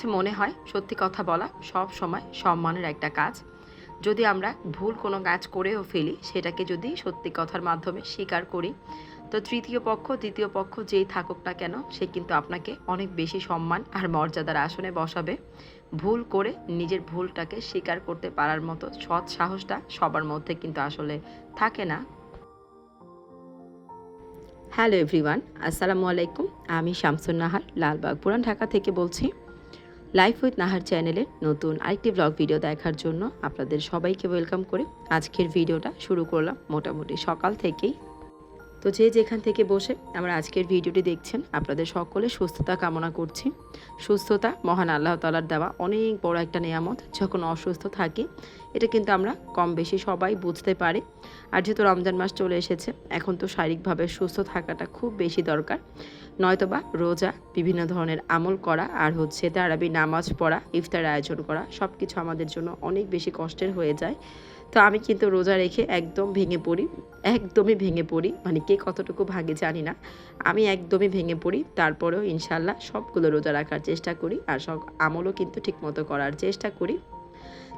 কাছে মনে হয় সত্যি কথা বলা সব সময় সম্মানের একটা কাজ। যদি আমরা ভুল কোনো কাজ করেও ফেলি, সেটাকে যদি সত্যি কথার মাধ্যমে স্বীকার করি, তো তৃতীয় পক্ষ, দ্বিতীয় পক্ষ যেই থাকুক না কেন, সে কিন্তু আপনাকে অনেক বেশি সম্মান আর মর্যাদার আসনে বসাবে। ভুল করে নিজের ভুলটাকে স্বীকার করতে পারার মতো সৎ সাহসটা সবার মধ্যে কিন্তু আসলে থাকে না। হ্যালো এভরিওয়ান, আসসালামু আলাইকুম। আমি শামসুন নাহার লালবাগ পুরান ঢাকা থেকে বলছি। লাইফ উইথ নাহার চ্যানেলের নতুন আরেকটি ব্লগ ভিডিও দেখার জন্য আপনাদের সবাইকে ওয়েলকাম করে আজকের ভিডিওটা শুরু করলাম মোটামুটি সকাল থেকেই। তো যে যেখান থেকে বসে আমরা আজকের ভিডিওটি দেখছেন, আপনাদের সকলে সুস্থতা কামনা করছি। সুস্থতা মহান আল্লাহ তালার দেওয়া অনেক বড় একটা নিয়ামত, যখন অসুস্থ থাকি, এটা কিন্তু আমরা কম বেশি সবাই বুঝতে পারি। আর যেহেতু রমজান মাস চলে এসেছে, এখন তো শারীরিকভাবে সুস্থ থাকাটা খুব বেশি দরকার। নয়তোবা রোজা, বিভিন্ন ধরনের আমল করা আর হচ্ছে তারাবি নামাজ পড়া, ইফতার আয়োজন করা সব কিছু আমাদের জন্য অনেক বেশি কষ্টের হয়ে যায়। তো আমি কিন্তু রোজা রেখে একদম ভেঙে পড়ি, একদমই ভেঙে পড়ি। মানে কে কতটুকু ভাগে জানি না। আমি একদমই ভেঙে পড়ি। তারপরেও ইনশাল্লাহ সবগুলো রোজা রাখার চেষ্টা করি আর সব আমলও কিন্তু ঠিকমতো করার চেষ্টা করি।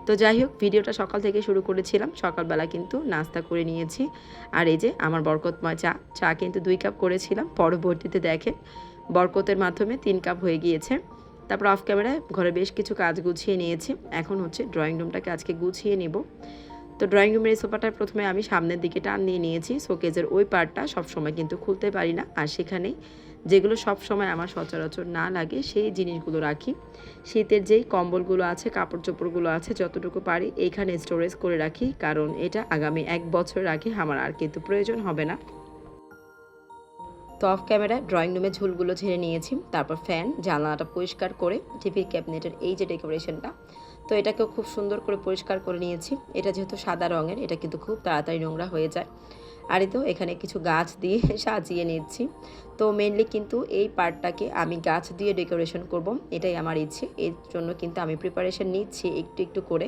তো যাই হোক, ভিডিওটা সকাল থেকে শুরু করেছিলাম। সকালবেলা কিন্তু নাস্তা করে নিয়েছি। আর এই যে আমার বরকতময় চা চা কিন্তু দুই কাপ করেছিলাম। পরবর্তীতে দেখেন, বরকতের মাধ্যমে তিন কাপ হয়ে গিয়েছে। তারপর অফ ক্যামেরায় ঘরে বেশ কিছু কাজ গুছিয়ে নিয়েছি। এখন হচ্ছে ড্রয়িং রুমটাকে আজকে গুছিয়ে নিব। তো ড্রয়িং রুমের এই সোফাটা প্রথমে আমি সামনের দিকে টান দিয়ে নিয়েছি। শোকেজের ওই পার্টটা সবসময় কিন্তু খুলতে পারি না। আর সেখানেই যেগুলো সব সময় আমার সচরাচর না লাগে, সেই জিনিসগুলো রাখি। শীতের যেই কম্বলগুলো আছে কাপড় চোপড়গুলো আছে, যতটুকু পারি এইখানে স্টোরেজ করে রাখি, কারণ এটা আগামী এক বছর আগে আমার আর কিন্তু প্রয়োজন হবে না। তো অফ ক্যামেরায় ড্রয়িং রুমে ঝুলগুলো ঝেড়ে নিয়েছি, তারপর ফ্যান, জানলাটা পরিষ্কার করে টিভির ক্যাবিনেটের এই যে ডেকোরেশনটা, তো এটাকেও খুব সুন্দর করে পরিষ্কার করে নিয়েছি। এটা যেহেতু সাদা রঙের, এটা কিন্তু খুব তাড়াতাড়ি নোংরা হয়ে যায়। আর তো এখানে কিছু গাছ দিয়ে সাজিয়ে নিচ্ছি। তো মেনলি কিন্তু এই পার্টটাকে আমি গাছ দিয়ে ডেকোরেশন করব, এটাই আমার ইচ্ছে। এর জন্য কিন্তু আমি প্রিপারেশন নিচ্ছি একটু একটু করে।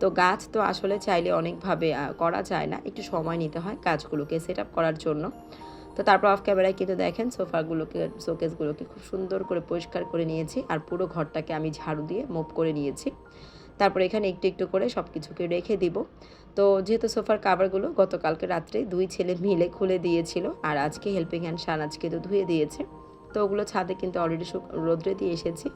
তো গাছ তো আসলে চাইলে অনেকভাবে করা যায় না, একটু সময় নিতে হয় গাছগুলোকে সেট করার জন্য। তো তারপর অফ ক্যামেরায় কিন্তু দেখেন সোফাগুলোকে শোকেসগুলোকে খুব সুন্দর করে পরিষ্কার করে নিয়েছি আর পুরো ঘরটাকে আমি ঝাড়ু দিয়ে মুভ করে নিয়েছি। তারপর এখানে একটু একটু করে সব কিছুকে রেখে দিব। তো যেহেতু সোফার কাভারগুলো গতকালকে রাত্রে দুই ছেলে মিলে খুলে দিয়েছিল আর আজকে হেল্পিং হ্যান্ড সানাজ কিন্তু ধুয়ে দিয়েছে। তো ওগুলো ছাদে কিন্তু অলরেডি রোদ্রে দিয়ে এসেছি।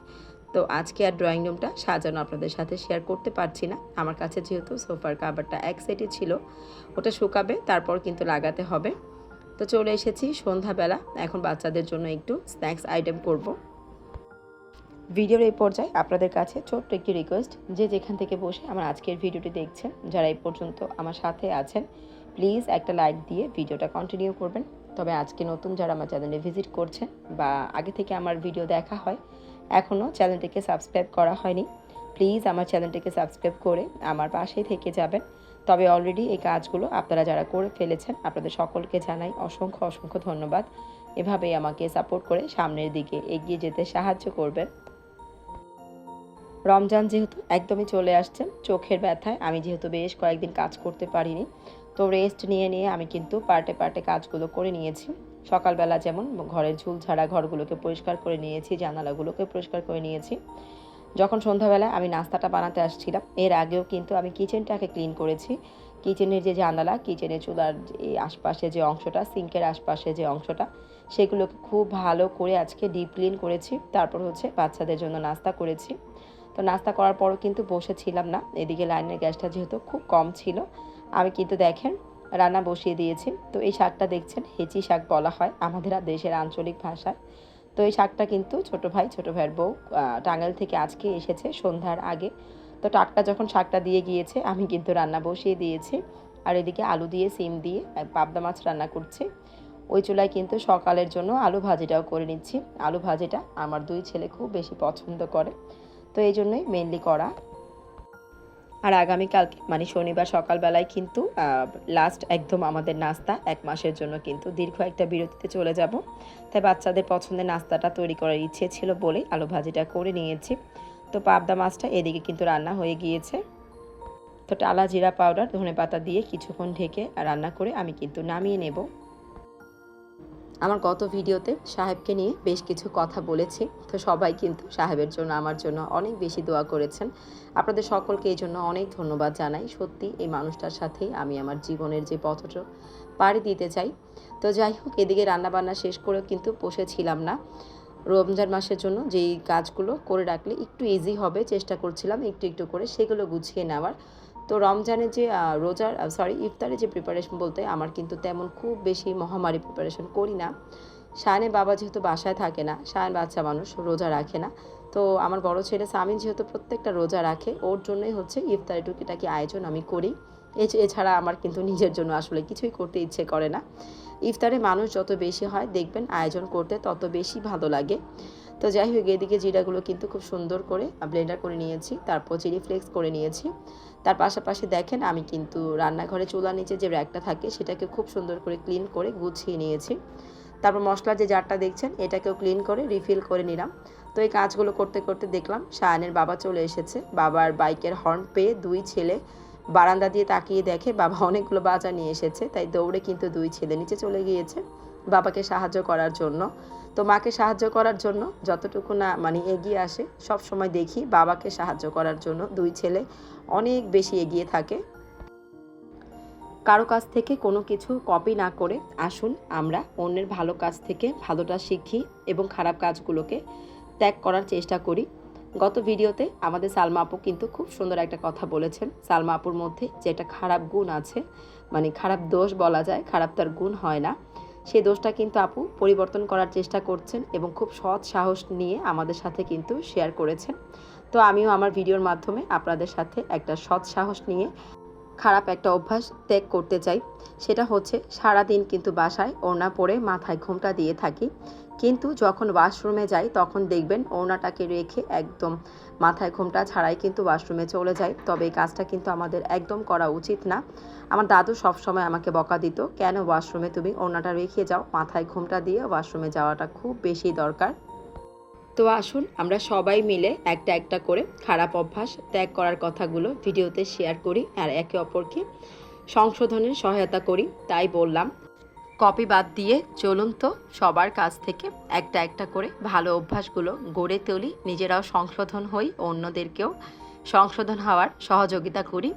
তো আজকে আর ড্রয়িং রুমটা সাজানো আপনাদের সাথে শেয়ার করতে পারছি না। আমার কাছে যেহেতু সোফার কাভারটা এক সেটই ছিল, ওটা শুকাবে, তারপর কিন্তু লাগাতে হবে। তো চলে এসেছি সন্ধ্যাবেলা, এখন বাচ্চাদের জন্য একটু স্ন্যাক্স আইটেম করব। ভিডিওর এই পর্যায়ে আপনাদের কাছে ছোট্ট একটি রিকোয়েস্ট যে যেখান থেকে বসে আমার আজকের ভিডিওটি দেখছেন, যারা এই পর্যন্ত আমার সাথে আছেন প্লিজ একটা লাইক দিয়ে ভিডিওটা কন্টিনিউ করবেন। তবে আজকে নতুন যারা আমার চ্যানেলে ভিজিট করছেন বা আগে থেকে আমার ভিডিও দেখা হয় এখনও চ্যানেলটিকে সাবস্ক্রাইব করা হয়নি প্লিজ আমার চ্যানেলটিকে সাবস্ক্রাইব করে আমার পাশেই থেকে যাবেন। তবে অলরেডি এই কাজগুলো আপনারা যারা করে ফেলেছেন, আপনাদের সকলকে জানাই অসংখ্য অসংখ্য ধন্যবাদ। এভাবেই আমাকে সাপোর্ট করে সামনের দিকে এগিয়ে যেতে সাহায্য করবেন। রমজান যেহেতু একদমই চলে আসছে, চোখের ব্যথায় আমি যেহেতু বেশ কয়েকদিন কাজ করতে পারিনি, তো রেস্ট নিয়ে নিয়ে আমি কিন্তু পার্টে পার্টে কাজগুলো করে নিয়েছি। সকালবেলা যেমন ঘরের ঝুল ঝাড়া ঘরগুলোকে পরিষ্কার করে নিয়েছি, জানালাগুলোকে পরিষ্কার করে নিয়েছি। যখন সন্ধ্যাবেলা আমি নাস্তাটা বানাতে আসছিলাম, এর আগেও কিন্তু আমি কিচেনটাকে ক্লিন করেছি। কিচেনের যে জানালা কিচেনের চুলার এই আশপাশে যে অংশটা, সিঙ্কের আশপাশে যে অংশটা, সেগুলোকে খুব ভালো করে আজকে ডিপ ক্লিন করেছি। তারপর হচ্ছে বাচ্চাদের জন্য নাস্তা করেছি। তো নাস্তা করার পরও কিন্তু বসেছিলাম না। এদিকে লাইনের গ্যাসটা যেহেতু খুব কম ছিল আমি কিন্তু দেখেন রান্না বসিয়ে দিয়েছি। তো এই শাকটা দেখছেন হেঁচি শাক বলা হয় আমাদের দেশের আঞ্চলিক ভাষায়। তো এই শাকটা কিন্তু ছোট ভাই ছোট ভাইয়ের বউ আহ, টাঙ্গাইল থেকে আজকে এসেছে সন্ধ্যার আগে। তো টাটকা যখন শাকটা দিয়ে গিয়েছে আমি কিন্তু রান্না বসিয়ে দিয়েছি। আর এদিকে আলু দিয়ে সিম দিয়ে পাবদা মাছ রান্না করছি। ওই চুলায় কিন্তু সকালের জন্য আলু ভাজিটাও করে নিচ্ছি। আলু ভাজিটা আমার দুই ছেলে খুব বেশি পছন্দ করে। তো এই জন্যই মেনলি করা। আর আগামীকালকে মানে শনিবার সকালবেলায় কিন্তু লাস্ট একদম আমাদের নাস্তা, এক মাসের জন্য কিন্তু দীর্ঘ একটা বিরতিতে চলে যাব। তাই বাচ্চাদের পছন্দের নাস্তাটা তৈরি করার ইচ্ছে ছিল বলেই আলু ভাজিটা করে নিয়েছি। তো পাবদা মাছটা এদিকে কিন্তু রান্না হয়ে গিয়েছে। তো টালা জিরা পাউডার ধনে পাতা দিয়ে কিছুক্ষণ ঢেকে রান্না করে আমি কিন্তু নামিয়ে নেব। আমার গত ভিডিওতে সাহেবকে নিয়ে বেশ কিছু কথা বলেছি। তো সবাই কিন্তু সাহেবের জন্য, আমার জন্য অনেক বেশি দোয়া করেছেন। আপনাদের সকলকে এই জন্য অনেক ধন্যবাদ জানাই। সত্যি এই মানুষটার সাথেই আমি আমার জীবনের যে পথটা পাড়ি দিতে চাই। তো যাই হোক, এদিকে রান্নাবান্না শেষ করেও কিন্তু বসেছিলাম না। রমজান মাসের জন্য যেই কাজগুলো করে রাখলে একটু ইজি হবে, চেষ্টা করছিলাম একটু একটু করে, সেগুলো গুছিয়ে নেওয়ার। তো রমজানের যে রোজার সরি ইফতারের যে প্রিপারেশন বলতে আমার কিন্তু তেমন খুব বেশি মহামারী প্রিপারেশন করি না। শায়নের বাবা যেহেতু বাসায় থাকে না শায়ন বাচ্চা মানুষ, রোজা রাখে না। তো আমার বড় ছেলে সামিন যেহেতু প্রত্যেকটা রোজা রাখে, ওর জন্যই হচ্ছে ইফতারি টুকিটাকি আয়োজন আমি করি। এছ- এছাড়া আমার কিন্তু নিজের জন্য আসলে কিছুই করতে ইচ্ছে করে না। ইফতারে মানুষ যত বেশি হয় দেখবেন আয়োজন করতে তত বেশি ভালো লাগে। তো যাই হোক, এদিকে জিরাগুলো কিন্তু খুব সুন্দর করে ব্লেন্ডার করে নিয়েছি, তারপর চিলি ফ্লেক্স করে নিয়েছি। তার পাশাপাশি দেখেন, আমি কিন্তু রান্নাঘরে চুলার নিচে যে র্যাকটা থাকে, সেটাকে খুব সুন্দর করে ক্লিন করে গুছিয়ে নিয়েছি। তারপর মশলার যে জারটা দেখছেন, এটাকেও ক্লিন করে রিফিল করে নিলাম। তো এই কাজগুলো করতে করতে দেখলাম, শায়নের বাবা চলে এসেছে। বাবার বাইকের হর্ন পেয়ে দুই ছেলে বারান্দা দিয়ে তাকিয়ে দেখে, বাবা অনেকগুলো বাজার নিয়ে এসেছে। তাই দৌড়ে কিন্তু দুই ছেলে নিচে চলে গিয়েছে। বাবাকে সাহায্য করার জন্য। তো মাকে সাহায্য করার জন্য যতটুকু না মানে এগিয়ে আসে, সব সময় দেখি বাবাকে সাহায্য করার জন্য দুই ছেলে অনেক বেশি এগিয়ে থাকে। কারও কাছ থেকে কোনো কিছু কপি না করে আসুন, আমরা অন্যের ভালো কাজ থেকে ভালোটা শিখি এবং খারাপ কাজগুলোকে ত্যাগ করার চেষ্টা করি। গত ভিডিওতে আমাদের সালমা আপু কিন্তু খুব সুন্দর একটা কথা বলেছেন। সালমা আপুর মধ্যে যে একটা খারাপ গুণ আছে মানে খারাপ দোষ বলা যায়, খারাপ তার গুণ হয় না। সেই দোষটা কিন্তু আপু পরিবর্তন করার চেষ্টা করছেন এবং খুব সৎ সাহস নিয়ে আমাদের সাথে কিন্তু শেয়ার করেছেন। তো আমিও আমার ভিডিওর মাধ্যমে আপনাদের সাথে একটা সৎ সাহস নিয়ে খারাপ একটা অভ্যাস ত্যাগ করতে চাই। সেটা হচ্ছে সারাদিন কিন্তু বাসায় ওড়না পরে মাথায় ঘুমটা দিয়ে থাকি। কিন্তু যখন ওয়াশরুমে যাই, তখন দেখবেন ওড়নাটাকে রেখে একদম মাথায় ঘোমটা ছাড়াই কিন্তু ওয়াশরুমে চলে যাই তবে এই কাজটা কিন্তু আমাদের একদম করা উচিত না। আমার দাদু সবসময় আমাকে বকা দিত, কেন ওয়াশরুমে তুমি ওড়নাটা রেখে যাও? মাথায় ঘোমটা দিয়ে ওয়াশরুমে যাওয়াটা খুব বেশি দরকার। তো আসুন, আমরা সবাই মিলে একটা একটা করে খারাপ অভ্যাস ত্যাগ করার কথাগুলো ভিডিওতে শেয়ার করি আর একে অপরকে সংশোধনের সহায়তা করি। তাই বললাম কপি বাদ দিয়ে চলুন তো সবার কাছ থেকে একটা একটা করে ভালো অভ্যাসগুলো গড়ে তুলি, নিজেরাও সংশোধন হই, অন্যদেরকেও সংশোধন হওয়ার সহযোগিতা করি।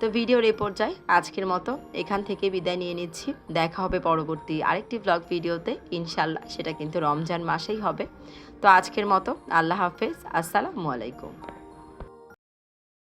তো ভিডিওর এই পর্যায়ে আজকের মতো এখান থেকে বিদায় নিয়ে নিচ্ছি। দেখা হবে পরবর্তী আরেকটি ব্লগ ভিডিওতে, ইনশাল্লাহ সেটা কিন্তু রমজান মাসেই হবে। তো আজকের মতো আল্লাহ হাফেজ, আসসালামু আলাইকুম।